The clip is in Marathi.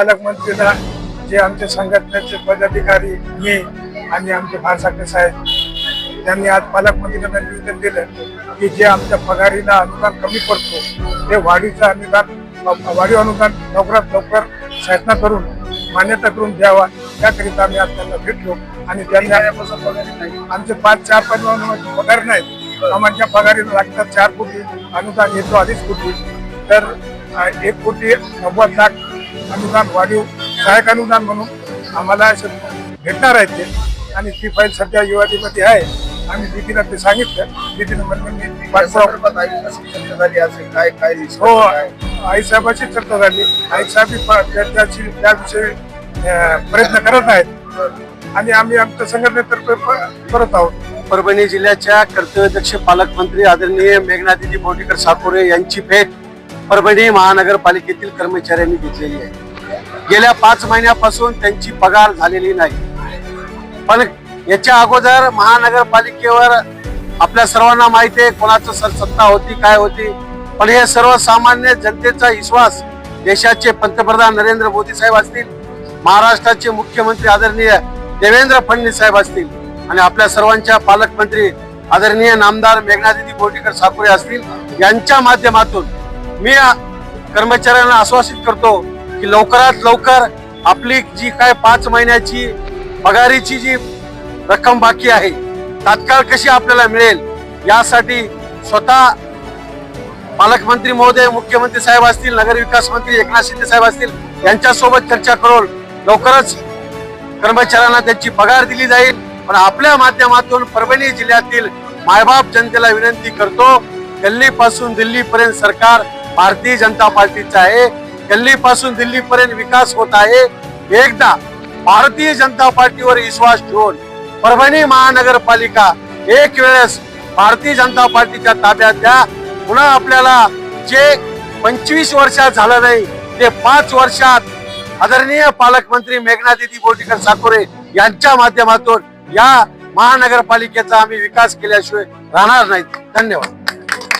पालकमंत्रीला जे आमचे संघटनेचे पदाधिकारी मी आणि आमचे भारसाकडे साहेब त्यांनी आज पालकमंत्र्यांना निवेदन दिलं की जे आमच्या पगारीला अनुदान कमी पडतो ते वाढीचं अनुदान वाढीव अनुदान लवकरात लवकर शासनाकडून मान्यता करून द्यावा. त्याकरिता आम्ही आज त्यांना भेटलो आणि त्यांनी आमचे पाच चार पंच पगार नाहीत. आम्हाला पगारीला लागतात चार कोटी अनुदान येतो अडीच कोटी. तर एक कोटी नव्वद लाख अनुदान वाढीव सहाय्यक अनुदान म्हणून आम्हाला भेटणार आहे ते. आणि ती फाईल सध्या युवादीमध्ये आहे. आम्ही दीदीला ते सांगितलं. दीदीनं म्हणलं मी पाठपुरावा काय काय हो आई साहेबाची चर्चा झाली. आई साहेब त्याची त्याविषयी प्रयत्न करत आहेत. आणि आम्ही आमच्या संघटनेतर्फे करत आहोत. परभणी जिल्ह्याच्या कर्तव्यदक्ष पालकमंत्री आदरणीय मेघनादिदी बोटीकर साकोरे यांची भेट परभणी महानगरपालिकेतील कर्मचाऱ्यांनी घेतलेली आहे. गेल्या पाच महिन्यापासून त्यांची पगार झालेली नाही. पण याच्या अगोदर महानगरपालिकेवर आपल्या सर्वांना माहिती आहे कोणाचं सर सत्ता होती काय होती. पण हे सर्वसामान्य जनतेचा विश्वास देशाचे पंतप्रधान नरेंद्र मोदी साहेब असतील महाराष्ट्राचे मुख्यमंत्री आदरणीय देवेंद्र फडणवीस साहेब असतील आणि आपल्या सर्वांच्या पालकमंत्री आदरणीय नामदार मेघनादिदी बोर्डीकर साकुरे असतील यांच्या माध्यमातून मी कर्मचाऱ्यांना आश्वासित करतो की लवकरात लवकर आपली जी काय पाच महिन्याची पगारीची जी रक्कम बाकी आहे तात्काळ कशी आपल्याला मिळेल यासाठी स्वतः पालकमंत्री महोदय मुख्यमंत्री साहेब असतील नगर विकास मंत्री एकनाथ शिंदे साहेब असतील यांच्यासोबत चर्चा करून लवकरच कर्मचाऱ्यांना त्यांची पगार दिली जाईल. पण आपल्या माध्यमातून परभणी जिल्ह्यातील मायबाप जनतेला विनंती करतो गल्लीपासून दिल्लीपर्यंत सरकार भारतीय जनता पार्टीचा आहे. गल्लीपासून दिल्लीपर्यंत विकास होत आहे. एकदा भारतीय जनता पार्टीवर विश्वास ठेवून परभणी महानगरपालिका एक वेळेस भारतीय जनता पार्टीच्या ताब्यात द्या. पुन्हा आपल्याला जे पंचवीस वर्षात झालं नाही ते पाच वर्षात आदरणीय पालकमंत्री मेघनादिदी बोटीकर साकोरे यांच्या माध्यमातून या महानगरपालिकेचा आम्ही विकास केल्याशिवाय राहणार नाहीत धन्यवाद.